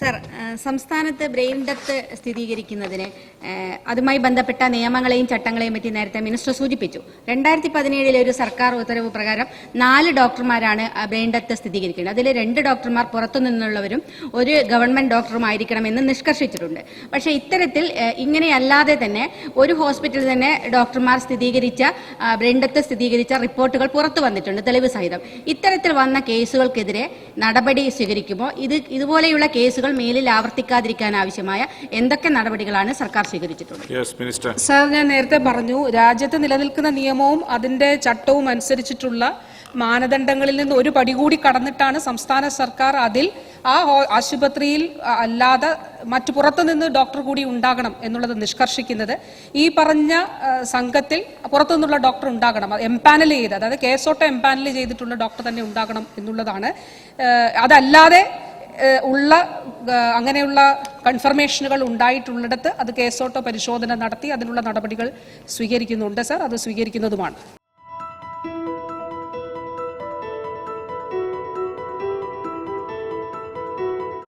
Sir സംസ്ഥാനത്ത് brain death സ്ഥിരീകരിക്കുന്നതിന് അതുമായി ബന്ധപ്പെട്ട നിയമങ്ങളെയും ചട്ടങ്ങളെയും പറ്റി നേരത്തെ മിനിസ്റ്റർ സൂചിപ്പിച്ചു. രണ്ടായിരത്തി പതിനേഴിലെ ഒരു സർക്കാർ ഉത്തരവ് പ്രകാരം നാല് ഡോക്ടർമാരാണ് ബ്രെയിൻ ഡെത്ത് സ്ഥിരീകരിക്കുന്നത്. അതിൽ രണ്ട് ഡോക്ടർമാർ പുറത്തു നിന്നുള്ളവരും ഒരു ഗവൺമെന്റ് ഡോക്ടറും ആയിരിക്കണമെന്ന് നിഷ്കർഷിച്ചിട്ടുണ്ട്. പക്ഷേ ഇത്തരത്തിൽ ഇങ്ങനെയല്ലാതെ തന്നെ ഒരു ഹോസ്പിറ്റലിൽ തന്നെ ഡോക്ടർമാർ സ്ഥിരീകരിച്ച ബ്രെയിൻ ഡെത്ത് സ്ഥിരീകരിച്ച റിപ്പോർട്ടുകൾ പുറത്തു വന്നിട്ടുണ്ട് തെളിവ് സഹിതം. ഇത്തരത്തിൽ വന്ന കേസുകൾക്കെതിരെ നടപടി സ്വീകരിക്കുമോ? ഇത് ഇതുപോലെയുള്ള കേസുകൾ മേലിൽ ആവർത്തിക്കാതിരിക്കാൻ ആവശ്യമായ എന്തൊക്കെ നടപടികളാണ് സർക്കാർ സ്വീകരിച്ചിട്ടുള്ളത്? യെസ് മിനിസ്റ്റർ സാർ ഞാൻ നേരത്തെ പറഞ്ഞു രാജ്യത്ത് നിലനിൽക്കുന്ന നിയമവും അതിന്റെ ചട്ടവും അനുസരിച്ചിട്ടുള്ള മാനദണ്ഡങ്ങളിൽ നിന്ന് ഒരു പടി കൂടി കടന്നിട്ടാണ് സംസ്ഥാന സർക്കാർ അതിൽ ആ ആശുപത്രിയിൽ അല്ലാതെ മറ്റു പുറത്തുനിന്ന് ഡോക്ടർ കൂടി ഉണ്ടാകണം എന്നുള്ളത് നിഷ്കർഷിക്കുന്നത്. ഈ പറഞ്ഞ സംഘത്തിൽ പുറത്തു നിന്നുള്ള ഡോക്ടർ ഉണ്ടാകണം. എംപാനൽ ചെയ്ത് അതായത് കേസോട്ടം എംപാനൽ ചെയ്തിട്ടുള്ള ഡോക്ടർ തന്നെ ഉണ്ടാകണം എന്നുള്ളതാണ്. അതല്ലാതെ ഉള്ള അങ്ങനെയുള്ള കൺഫർമേഷനുകൾ ഉണ്ടായിട്ടുള്ളിടത്ത് അത് കേസോട്ടോ പരിശോധന നടത്തി അതിനുള്ള നടപടികൾ സ്വീകരിക്കുന്നുണ്ട് സാർ. അത് സ്വീകരിക്കുന്നതുമാണ്.